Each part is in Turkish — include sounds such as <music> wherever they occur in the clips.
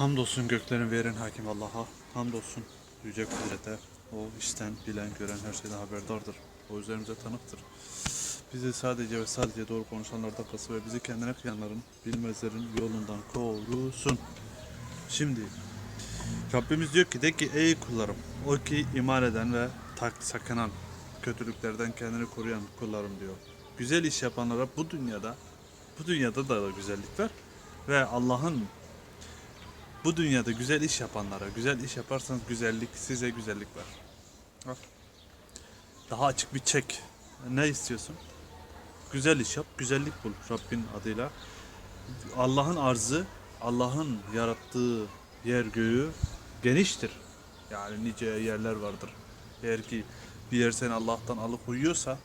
Hamdolsun göklerin verin hakim Allah'a. Hamdolsun yüce kudrete. O işten bilen gören her şeyden haberdardır. O üzerimize tanıktır. Bizi sadece ve sadece doğru konuşanlardan kılsın ve bizi kendine kıyanların, bilmezlerin yolundan korusun. Şimdi Rabbimiz diyor ki de ki ey kullarım o ki iman eden ve tak sakınan kötülüklerden kendini koruyan kullarım diyor. Güzel iş yapanlara bu dünyada bu dünyada da güzellik var ve Allah'ın bu dünyada güzel iş yapanlara, güzel iş yaparsanız güzellik, size güzellik var. Al. Daha açık bir çek. Ne istiyorsun? Güzel iş yap, güzellik bul Rabbin adıyla. Allah'ın arzı, Allah'ın yarattığı yer göğü geniştir. Yani nice yerler vardır. Eğer ki bir yer seni Allah'tan alıkoyuyorsa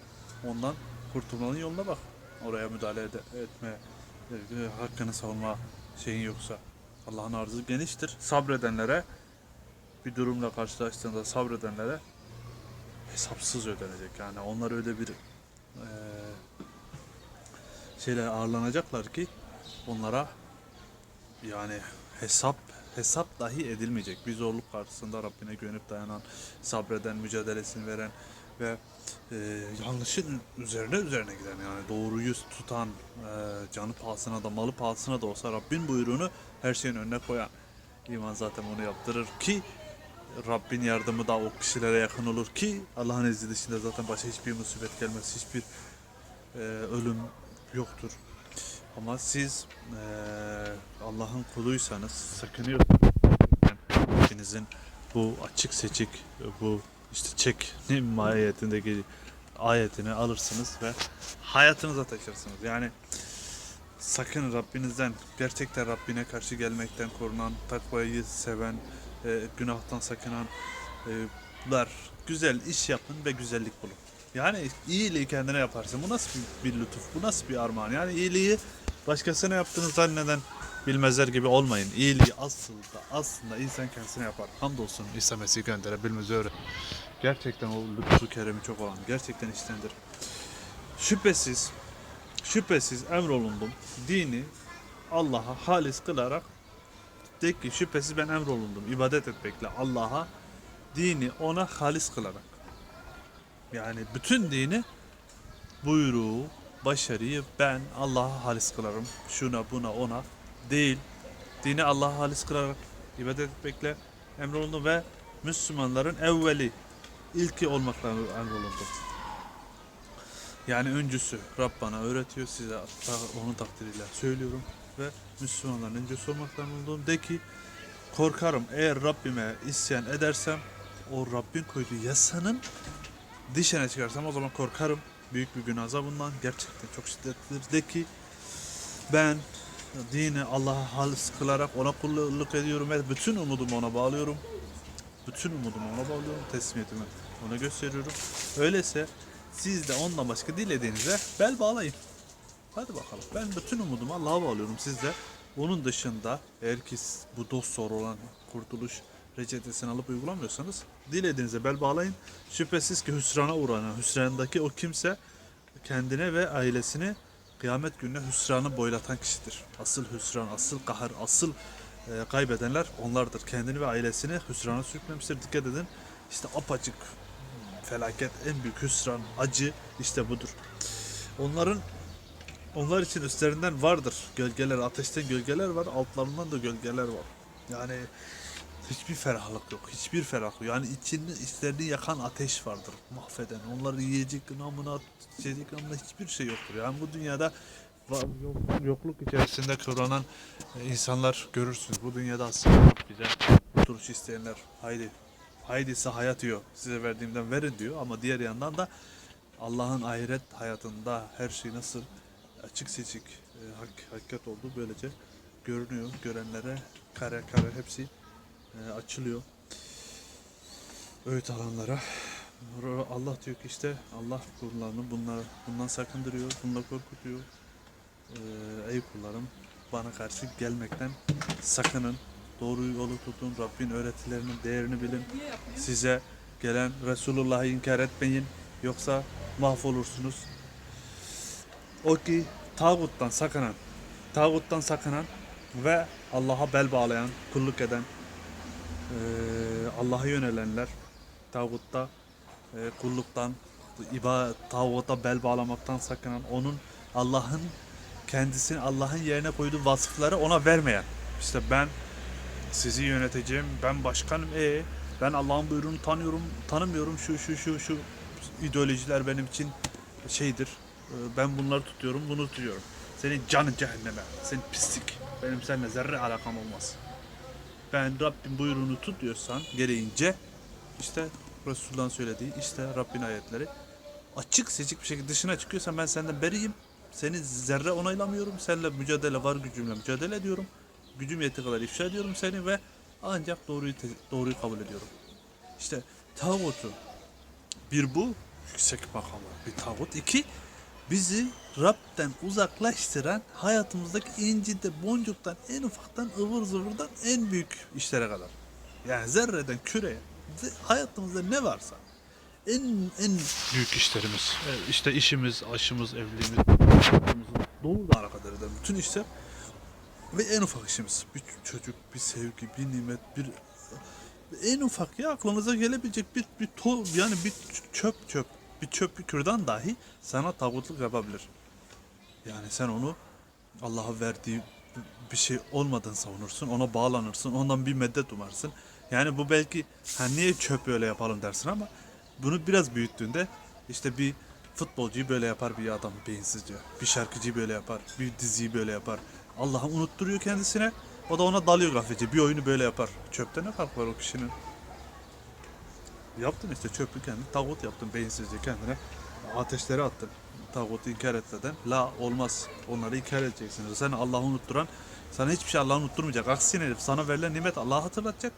ondan kurtulmanın yoluna bak. Oraya müdahale etme, e, hakkını savunma şeyin yoksa. Allah'ın arzı geniştir. Sabredenlere bir durumla karşılaştığında sabredenlere hesapsız ödenecek. Yani onlar öyle bir eee şeyle ağırlanacaklar ki onlara yani hesap hesap dahi edilmeyecek. Bir zorluk karşısında Rabbine güvenip dayanan, sabreden, mücadelesini veren ve e, yanlışın üzerine üzerine giden yani doğruyu tutan, e, canı pahasına da malı pahasına da olsa Rabbin buyruğunu her şeyin önüne koyan iman zaten onu yaptırır ki Rabbin yardımı da o kişilere yakın olur ki Allah'ın izni dışında zaten başa hiçbir musibet gelmez, hiçbir e, ölüm yoktur. Ama siz e, Allah'ın kuluysanız sakınıyorsunuz. Rabbinizin bu açık seçik bu işte çek mahiyetindeki ayetini alırsınız ve hayatınıza taşırsınız. Yani sakın Rabbinizden gerçekten Rabbine karşı gelmekten korunan, takvayı seven, e, günahtan sakınanlar güzel iş yapın ve güzellik bulun. Yani iyiliği kendine yaparsın. Bu nasıl bir, bir lütuf? Bu nasıl bir armağan? Yani iyiliği başkasına yaptığını zanneden bilmezler gibi olmayın. İyiliği aslında aslında insan kendisine yapar. Hamdolsun İsa Mesih gönderebilmez öyle. Gerçekten o lütfu keremi çok olan. Gerçekten iştendir. Şüphesiz şüphesiz emrolundum. Dini Allah'a halis kılarak de ki şüphesiz ben emrolundum. ibadet etmekle Allah'a dini ona halis kılarak. Yani bütün dini buyruğu, başarıyı ben Allah'a halis kılarım. Şuna buna ona değil. Dini Allah'a halis kılarak ibadet etmekle emrolundum ve Müslümanların evveli, ilki olmakla emrolundum. Yani öncüsü Rab bana öğretiyor size onun takdiriyle söylüyorum ve Müslümanların öncüsü olmakla emrolundum. De ki korkarım eğer Rabbime isyan edersem o Rabbin koyduğu yasanın dışına çıkarsam o zaman korkarım büyük bir gün azabından gerçekten çok şiddetlidir. De ki ben dini Allah'a halis kılarak ona kulluk ediyorum ve bütün umudumu ona bağlıyorum. Bütün umudumu ona bağlıyorum. Teslimiyetimi ona gösteriyorum. Öyleyse siz de ondan başka dilediğinize bel bağlayın. Hadi bakalım. Ben bütün umudumu Allah'a bağlıyorum. Siz de onun dışında eğer ki bu dost zor olan kurtuluş reçetesini alıp uygulamıyorsanız dilediğinize bel bağlayın. Şüphesiz ki hüsrana uğranan, hüsrandaki o kimse kendine ve ailesini kıyamet gününe hüsranı boylatan kişidir. Asıl hüsran, asıl kahır, asıl e, kaybedenler onlardır. Kendini ve ailesini hüsrana sürüklemiştir. Dikkat edin. İşte apaçık felaket, en büyük hüsran, acı işte budur. Onların onlar için üstlerinden vardır gölgeler, ateşten gölgeler var, altlarından da gölgeler var. Yani hiçbir ferahlık yok, hiçbir ferahlık yok. Yani içini, içlerini yakan ateş vardır, mahveden. Onları yiyecek namına, içecek namına hiçbir şey yoktur. Yani bu dünyada yokluk içerisinde kıvranan e, insanlar görürsünüz. Bu dünyada aslında bize duruş isteyenler, haydi, haydi size hayat diyor, size verdiğimden verin diyor. Ama diğer yandan da Allah'ın ahiret hayatında her şey nasıl açık seçik e, hak, hakikat olduğu böylece görünüyor. Görenlere kare kare hepsi e, açılıyor. Öğüt alanlara. Ra- Allah diyor ki işte Allah kullarını bunlar, bundan sakındırıyor, bununla korkutuyor. E, ey kullarım bana karşı gelmekten sakının. Doğru yolu tutun. Rabbin öğretilerinin değerini bilin. Size gelen Resulullah'ı inkar etmeyin. Yoksa mahvolursunuz. O ki tağuttan sakınan, tağuttan sakınan ve Allah'a bel bağlayan, kulluk eden, Allah'a yönelenler, tağutta e, kulluktan, iba, tağuta bel bağlamaktan sakınan, onun Allah'ın kendisini Allah'ın yerine koyduğu vasıfları ona vermeyen. İşte ben sizi yöneteceğim, ben başkanım, e ben Allah'ın buyruğunu tanıyorum, tanımıyorum, şu şu şu şu ideolojiler benim için şeydir, e, ben bunları tutuyorum, bunu tutuyorum. Senin canın cehenneme, senin pislik, benim seninle zerre alakam olmaz. Ben Rabbim buyruğunu tut diyorsan gereğince işte Resulullah'ın söylediği işte Rabbin ayetleri açık seçik bir şekilde dışına çıkıyorsan ben senden beriyim. Seni zerre onaylamıyorum. Seninle mücadele var gücümle mücadele ediyorum. Gücüm yettiği kadar ifşa ediyorum seni ve ancak doğruyu doğruyu kabul ediyorum. İşte tağutu bir bu yüksek makamı bir tağut. iki bizi Rab'den uzaklaştıran hayatımızdaki incide boncuktan en ufaktan ıvır zıvırdan en büyük işlere kadar. Yani zerreden küreye. Hayatımızda ne varsa. En en büyük işlerimiz. E, işte işimiz, aşımız, evliliğimiz, hayatımızın dolu da kadar eden bütün işler ve en ufak işimiz. Bir çocuk, bir sevgi, bir nimet, bir en ufak ya aklınıza gelebilecek bir bir to, yani bir çöp çöp bir çöp bir kürdan dahi sana tağutluk yapabilir. Yani sen onu Allah'a verdiği bir şey olmadığını savunursun, ona bağlanırsın, ondan bir medet umarsın. Yani bu belki ha niye çöp öyle yapalım dersin ama bunu biraz büyüttüğünde işte bir futbolcuyu böyle yapar bir adam beyinsizce. Bir şarkıcıyı böyle yapar, bir diziyi böyle yapar. Allah'ı unutturuyor kendisine. O da ona dalıyor gaflece. Bir oyunu böyle yapar. Çöpte ne fark var o kişinin? Yaptın işte çöpü kendin. Tağut yaptın beyinsizce kendine. Ateşlere attın. Tağutu inkar etmeden. La olmaz. Onları inkar edeceksin. Sen Allah'ı unutturan sana hiçbir şey Allah'ı unutturmayacak. Aksine sana verilen nimet Allah'ı hatırlatacak.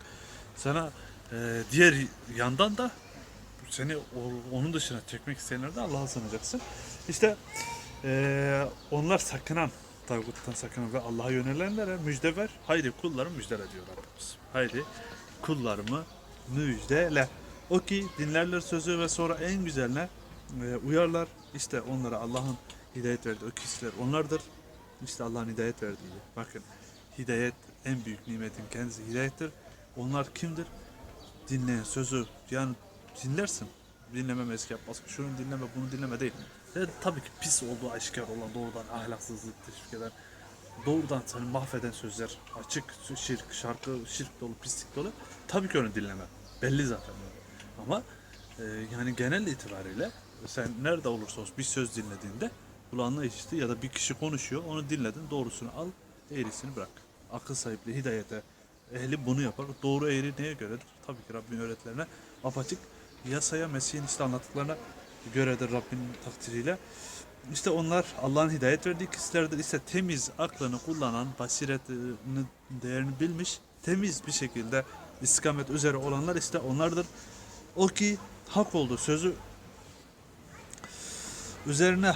Sana e, diğer yandan da seni o- onun dışına çekmek isteyenler de Allah'a sanacaksın. İşte e, onlar sakınan, tağuttan sakınan ve Allah'a yönelenlere müjde ver. Haydi kullarım müjdele diyor Rabbimiz. Haydi kullarımı müjdele. O ki dinlerler sözü ve sonra en güzeline e, uyarlar. İşte onlara Allah'ın hidayet verdiği o kişiler onlardır. İşte Allah'ın hidayet verdiği. Bakın hidayet en büyük nimetin kendisi hidayettir. Onlar kimdir? dinleyen sözü yani dinlersin. Dinlemem eski yapmaz. Şunu dinleme bunu dinleme değil. Ve tabii ki pis olduğu aşikar olan doğrudan ahlaksızlık teşvik eden doğrudan seni mahveden sözler açık şirk şarkı şirk dolu pislik dolu tabii ki onu dinleme. Belli zaten. Ama e, yani genel itibariyle sen nerede olursa olsun bir söz dinlediğinde kulağına işitti ya da bir kişi konuşuyor onu dinledin doğrusunu al eğrisini bırak. Akıl sahipliği hidayete ehli bunu yapar. Doğru eğri neye göredir? Tabii ki Rabbin öğretilerine apaçık yasaya Mesih'in işte anlattıklarına göredir Rabbinin takdiriyle. İşte onlar Allah'ın hidayet verdiği kişilerdir. İşte temiz aklını kullanan, basiretini, değerini bilmiş, temiz bir şekilde istikamet üzere olanlar işte onlardır. O ki hak oldu sözü üzerine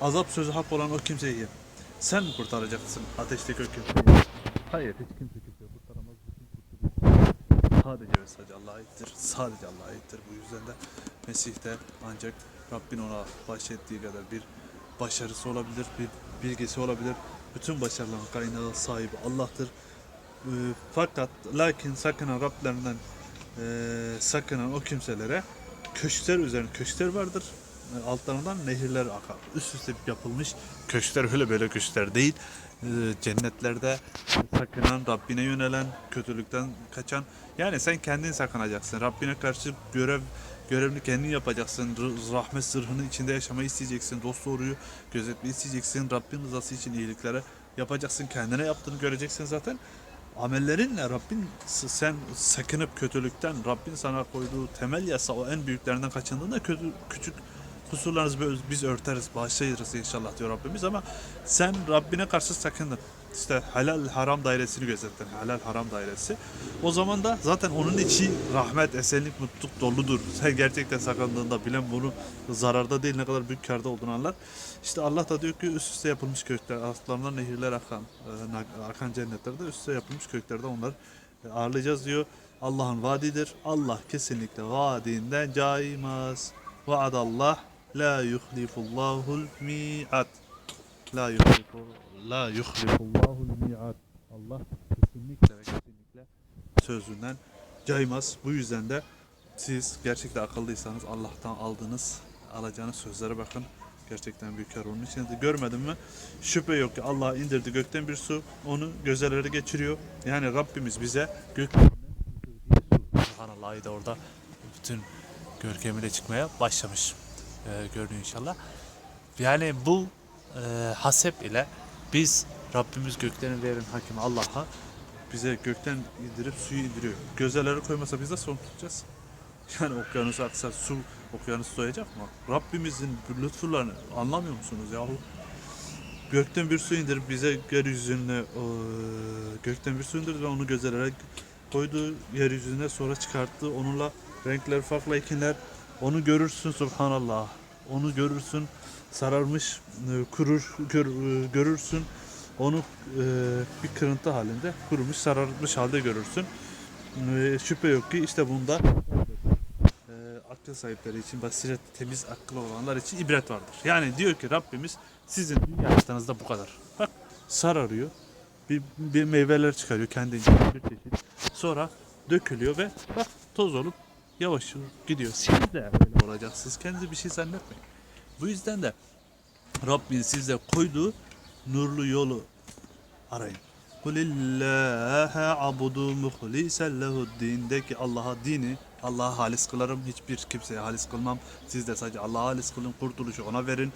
azap sözü hak olan o kimseyi sen mi kurtaracaksın ateşteki o kimseyi? Hayır hiç kimse kimseyi kurtaramaz. Bütün kurtuluş sadece ve sadece Allah'a aittir. Sadece Allah'a aittir. Bu yüzden de Mesih de ancak Rabbin ona bahşettiği kadar bir başarısı olabilir, bir bilgisi olabilir. Bütün başarıların kaynağı sahibi Allah'tır. Ee, fakat lakin sakınan Rablerinden e, sakınan o kimselere köşkler üzerine köşkler vardır. E, altlarından nehirler akar. Üst üste yapılmış köşkler öyle böyle köşkler değil. E, cennetlerde sakınan, Rabbine yönelen, kötülükten kaçan. Yani sen kendin sakınacaksın. Rabbine karşı görev görevini kendin yapacaksın. Rahmet zırhını içinde yaşamayı isteyeceksin. Dost doğruyu gözetmeyi isteyeceksin. Rabbin rızası için iyiliklere yapacaksın. Kendine yaptığını göreceksin zaten amellerinle Rabbin sen sakınıp kötülükten Rabbin sana koyduğu temel yasa o en büyüklerinden kaçındığında kötü küçük kusurlarınızı biz örteriz, bağışlayırız inşallah diyor Rabbimiz ama sen Rabbine karşı sakındın. İşte helal haram dairesini gözettin. Helal haram dairesi. O zaman da zaten onun içi rahmet, esenlik, mutluluk doludur. Sen gerçekten sakındığında bilen bunu zararda değil ne kadar büyük karda olduğunu anlar. İşte Allah da diyor ki üst üste yapılmış kökler, altlarından nehirler akan, e, akan cennetlerde üst üste yapılmış köklerde onlar e, ağırlayacağız diyor. Allah'ın vaadidir. Allah kesinlikle vaadinden caymaz. Vaadallah la yuhlifullahul mi'at. La yuhlifu la yuhlifullahul mi'at. Allah kesinlikle ve kesinlikle sözünden caymaz. Bu yüzden de siz gerçekten akıllıysanız Allah'tan aldığınız, alacağınız sözlere bakın. Gerçekten büyük kar onun için de görmedim mi? Şüphe yok ki Allah indirdi gökten bir su, onu gözeleri geçiriyor. Yani Rabbimiz bize gökten Subhanallah ayı da orada bütün görkemiyle çıkmaya başlamış. Ee, görünüyor inşallah. Yani bu e, hasep ile biz Rabbimiz göklerin ve yerin hakimi Allah'a bize gökten indirip suyu indiriyor. Gözeleri koymasa biz nasıl onu tutacağız? <laughs> Yani okyanus aksa su okyanus doyacak mı? Rabbimizin lütfularını anlamıyor musunuz yahu? Gökten bir su indirip bize yeryüzüne eee, gökten bir su indirdi ve onu gözelere koydu yeryüzüne sonra çıkarttı. Onunla renkler farklı ekinler. Onu görürsün subhanallah. Onu görürsün sararmış e, kurur gör, e, görürsün. Onu e, bir kırıntı halinde kurumuş sararmış halde görürsün. Şüphe yok ki işte bunda akıl sahipleri için basiret temiz akıllı olanlar için ibret vardır. Yani diyor ki Rabbimiz sizin dünya hayatınızda bu kadar. Bak sararıyor. Bir, bir meyveler çıkarıyor kendince bir çeşit. Sonra dökülüyor ve bak toz olup yavaş gidiyor. Siz de öyle olacaksınız. Kendinize bir şey zannetmeyin. Bu yüzden de Rabbin size koyduğu nurlu yolu arayın. Kulillâhe abudu muhlisen lehuddindeki Allah'a dini Allah'a halis kılarım. Hiçbir kimseye halis kılmam. Siz de sadece Allah'a halis kılın. Kurtuluşu ona verin.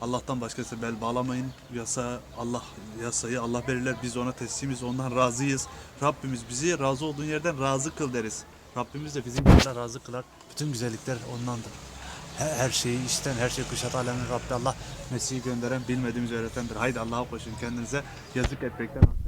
Allah'tan başkası bel bağlamayın. Yasa Allah yasayı Allah belirler. Biz ona teslimiz. Ondan razıyız. Rabbimiz bizi razı olduğun yerden razı kıl deriz. Rabbimiz de bizim bizden razı kılar. Bütün güzellikler ondandır. Her, şeyi işten, her şeyi kuşat alemin Rabbi Allah Mesih'i gönderen, bilmediğimizi öğretendir. Haydi Allah'a koşun kendinize yazık etmekten